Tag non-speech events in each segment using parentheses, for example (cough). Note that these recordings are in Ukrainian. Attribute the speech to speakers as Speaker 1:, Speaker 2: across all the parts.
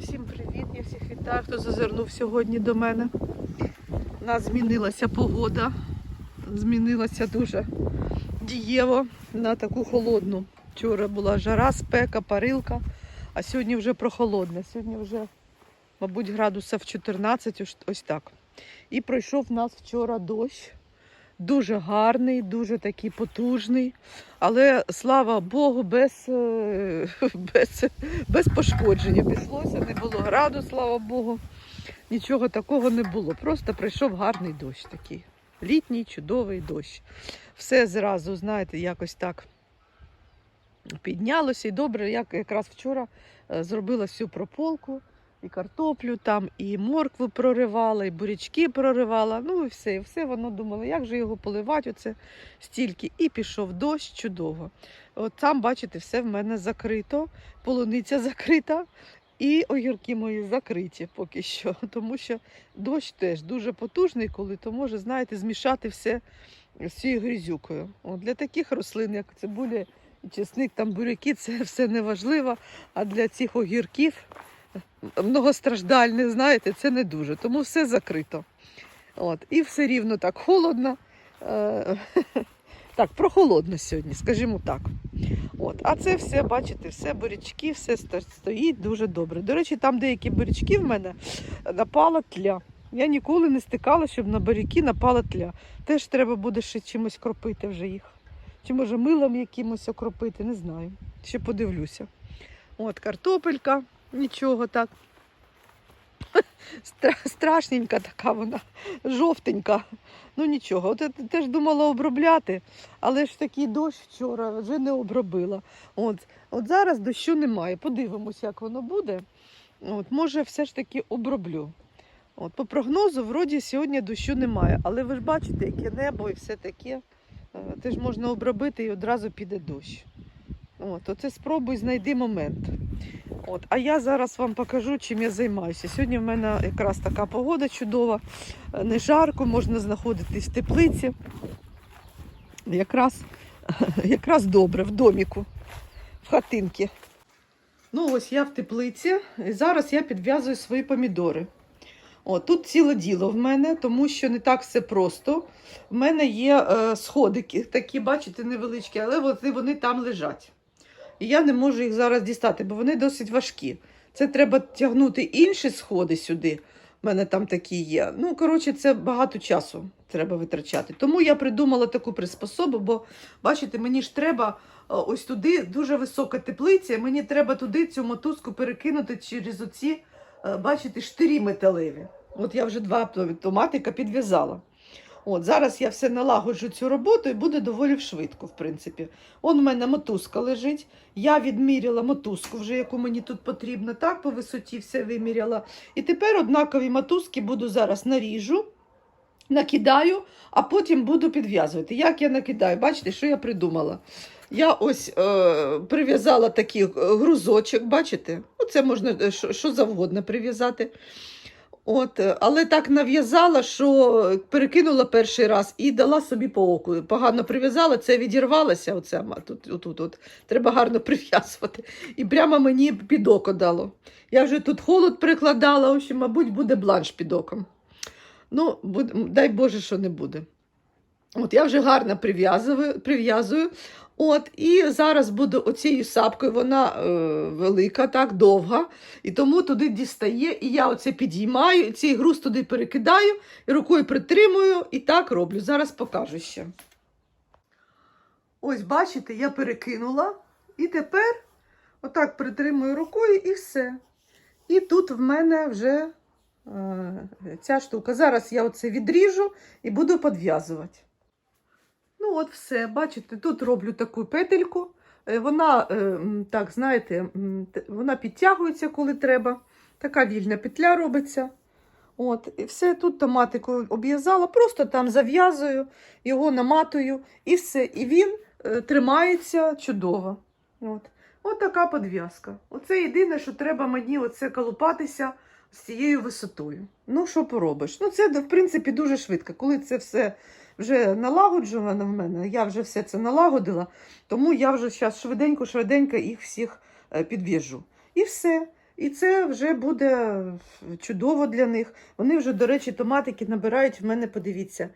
Speaker 1: Всім привіт! Я всіх вітаю, хто зазирнув сьогодні до мене. У нас змінилася погода. Змінилася дуже дієво на таку холодну. Вчора була жара, спека, парилка, а сьогодні вже прохолодна. Сьогодні вже, мабуть, градусів 14, ось- так. І пройшов в нас вчора дощ. Дуже гарний, дуже такий потужний. Але слава Богу, без, е, (laughs) без, без пошкоджень обійшлося, не було граду, слава Богу. Нічого такого не було. Просто прийшов гарний дощ такий. Літній, чудовий дощ. Все зразу, знаєте, якось так піднялося. І добре, як якраз вчора е, зробила всю прополку, і картоплю там, і моркву проривала, і бурячки проривала. Ну і все, і все воно думало, як же його поливати, оце стільки. І пішов дощ чудово. От там, бачите, все в мене закрито, полуниця закрита, і огірки мої закриті поки що. (laughs) Тому що дощ теж дуже потужний, коли то може, знаєте, змішати все з цією грізюкою. От для таких рослин, як цибуля чесник, там буряки, це (laughs) все не важливо. А для цих огірків многостраждальних, знаєте, це не дуже. Тому все закрито. От. І все рівно так холодно. Е, (laughs) Так, прохолодно сьогодні, скажімо так. От. А це все, бачите, все бурячки, все стоїть дуже добре. До речі, там деякі бурячки в мене напала тля. Я ніколи не стикала, щоб на буряки напала тля. Теж треба буде ще чимось кропити вже їх. Чи може милом якимось окропити, не знаю. Ще подивлюся. От, картопелька, нічого так. (laughs) Страшненька така вона, жовтенька. Ну нічого, от я теж думала обробляти, але ж такий дощ вчора вже не обробила. От, от зараз дощу немає. Подивимось, як воно буде. От, може, все ж таки оброблю. От, по прогнозу, вроді сьогодні дощу немає, але ви ж бачите, яке небо і все таке. Е, Теж можна обробити і одразу піде дощ. От, оце спробуй знайди момент. От, а я зараз вам покажу, чим я займаюся. Сьогодні в мене якраз така погода чудова, не жарко, можна знаходитись в теплиці. Якраз, (laughs) якраз добре, в доміку, в хатинці. Ну, ось я в теплиці, і зараз я підв'язую свої помідори. О, тут ціле діло в мене, тому що не так все просто. В мене є е, сходики, такі, бачите, невеличкі, але вони, вони там лежать. І я не можу їх зараз дістати, бо вони досить важкі. Це треба тягнути інші сходи сюди. У мене там такі є. Ну, коротше, це багато часу треба витрачати. Тому я придумала таку приспособу, бо бачите, мені ж треба е, ось туди дуже висока теплиця. Мені треба туди цю мотузку перекинути через оці, е, бачите, штирі металеві. От я вже два томатика підв'язала. От, зараз я все налагоджу цю роботу і буде доволі швидко, в принципі. Он у мене мотузка лежить. Я відміряла мотузку, вже яку мені тут потрібно, так, по висоті все виміряла. І тепер однакові мотузки буду зараз наріжу, накидаю, а потім буду підв'язувати. Як я накидаю? Бачите, що я придумала? Я ось е, прив'язала такий е, грузочок, бачите? Ну, це можна е, що, що завгодно прив'язати. От, е, але так нав'язала, що перекинула перший раз і дала собі по оку. Погано прив'язала, це відірвалося. Оце, тут, отут, от. Треба гарно (laughs) прив'язувати. І прямо мені під око дало. Я вже тут холод прикладала, в общем, мабуть, буде бланш під оком. Ну, дай Боже, що не буде. От я вже гарно прив'язую, прив'язую. От, і зараз буду оцією сапкою, вона е, велика, так, довга, і тому туди дістає, і я оце підіймаю, і цей груз туди перекидаю, і рукою притримую, і так роблю. Зараз покажу ще. Ось, бачите, я перекинула, і тепер отак притримую рукою і все. І тут в мене вже е, ця штука. Зараз я оце відріжу і буду підв'язувати. От все, бачите, тут роблю таку петельку. Е, Вона, е, так, знаєте, вона підтягується, коли треба. Така вільна петля робиться. От, і все, тут томатику обв'язала, просто там зав'язую, його наматую, і все. І він е, тримається чудово. От. От така підв'язка. Оце єдине, що треба мені оце колупатися з цією висотою. Ну, що поробиш? Ну, це, в принципі, дуже швидко. Коли це все вже налагоджувано в мене, я вже все це налагодила, тому я вже зараз швиденько-швиденько їх всіх е, підв'яжу. І все. І це вже буде чудово для них. Вони вже, до речі, томатики набирають в мене, подивіться,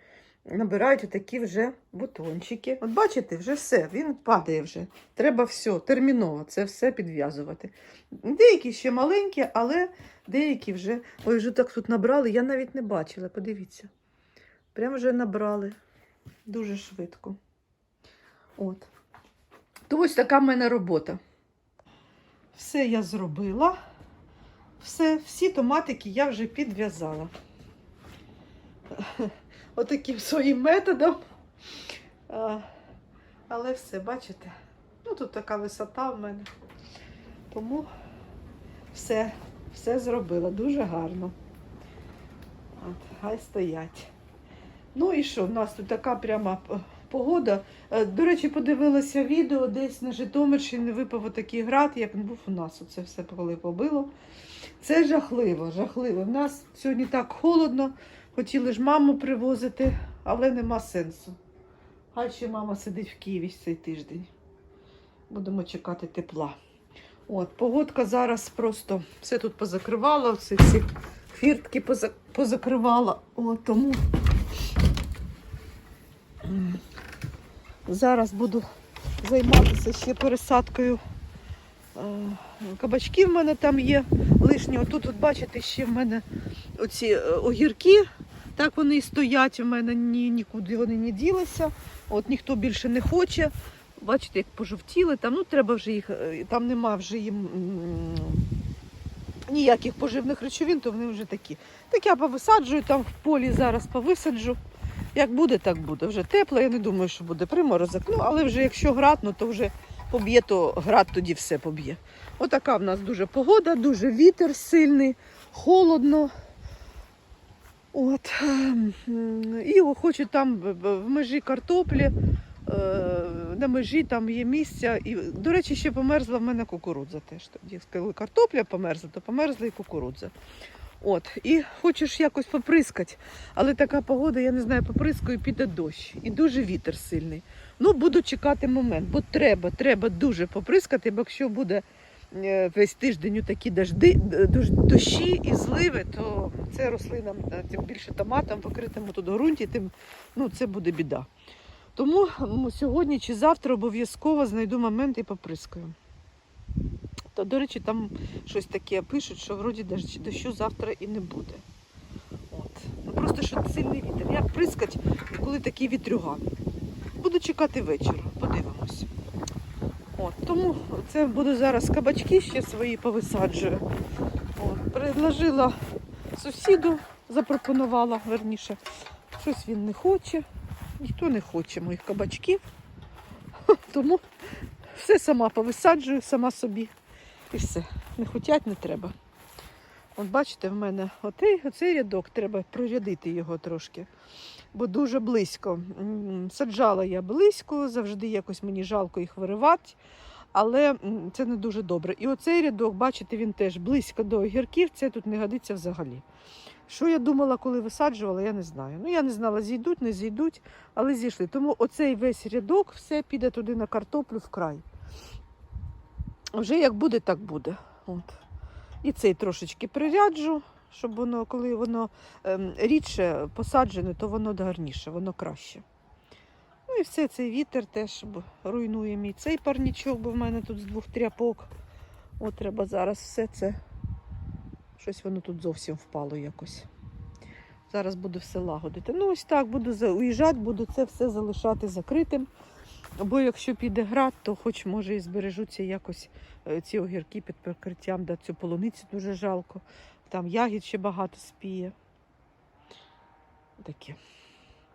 Speaker 1: набирають такі вже бутончики. От бачите, вже все, він падає вже. Треба все, терміново це все підв'язувати. Деякі ще маленькі, але деякі вже. Ой, вже так тут набрали, я навіть не бачила, подивіться. Прям вже набрали дуже швидко. От. То ось така в мене робота. Все я зробила. Все, всі томатики я вже підв'язала. (laughs) Отаким своїм методом. Але все, бачите? Ну, тут така висота в мене. Тому все, все зробила дуже гарно. От, хай стоять. Ну і що, в нас тут така пряма погода. Е, До речі, подивилася відео, десь на Житомирщині випав отакий град, як він був у нас. Оце все коли побило. Це жахливо, жахливо. У нас сьогодні так холодно. Хотіли ж маму привозити, але нема сенсу. Хай ще мама сидить в Києві цей тиждень. Будемо чекати тепла. От, погодка зараз просто все тут позакривала, всі всі фіртки позакривала. От, тому зараз буду займатися ще пересадкою. е, Кабачки в мене там є лишні. Отут, от бачите, ще в мене оці е, огірки. Так вони і стоять у мене, ні, нікуди вони не ділися. От ніхто більше не хоче. Бачите, як пожовтіли, там ну треба вже їх, е, там нема вже їм ніяких поживних речовин, то вони вже такі. Так я повисаджую там в полі зараз повисаджу. Як буде, так буде. Вже тепло, я не думаю, що буде приморозок. Ну, але вже якщо град, ну, то вже поб'є, то град тоді все поб'є. Отака в нас дуже погода, дуже вітер сильний, холодно. От. ем, І хочу там в- межі картоплі, е, на межі там є місця. І, до речі, ще померзла в мене кукурудза теж. Тоді, коли картопля померзла, то померзла і кукурудза. От. І хочеш якось поприскати, але така погода, я не знаю, поприскаю, піде дощ. І дуже вітер сильний. Ну, буду чекати момент, бо треба, треба дуже поприскати, бо якщо буде е, весь тиждень такі дожди, дощі і зливи, то це рослинам, е, тим більше томатам, покритому тут ґрунті, тим ну, це буде біда. Тому сьогодні чи завтра обов'язково знайду момент і поприскаю. То, до речі, там щось таке пишуть, що вроді дощ- дощу завтра і не буде. От. Ну просто що сильний вітер. Як прискать, коли такий вітрюган. Буду чекати вечора, подивимось. От, тому це буду зараз кабачки ще свої повисаджую. От, предложила сусіду, запропонувала верніше. Щось він не хоче. Ніхто не хоче моїх кабачків. (laughs) Тому все сама повисаджую, сама собі. І все. Не хотять, не треба. От бачите, в мене отей, оцей рядок, треба прорядити його трошки, бо дуже близько. Саджала я близько, завжди якось мені жалко їх виривати, але це не дуже добре. І оцей рядок, бачите, він теж близько до огірків, це тут не годиться взагалі. Що я думала, коли висаджувала, я не знаю. Ну, я не знала, зійдуть, не зійдуть, але зійшли. Тому оцей весь рядок все піде туди на картоплю в край. Вже як буде, так буде. От. І цей трошечки приряджу, щоб воно, коли воно ем, рідше посаджене, то воно гарніше, воно краще. Ну і все, цей вітер теж руйнує мій цей парнічок, бо в мене тут з двох тряпок. От треба зараз все це. Щось воно тут зовсім впало якось. Зараз буду все лагодити. Ну, ось так, буду уїжджати, буду це все залишати закритим. Бо якщо піде град, то хоч може і збережуться якось е, ці огірки під прикриттям, да цю полуницю дуже жалко. Там ягід ще багато спіє. Таке.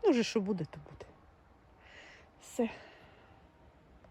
Speaker 1: Ну, вже що буде, то буде. Все.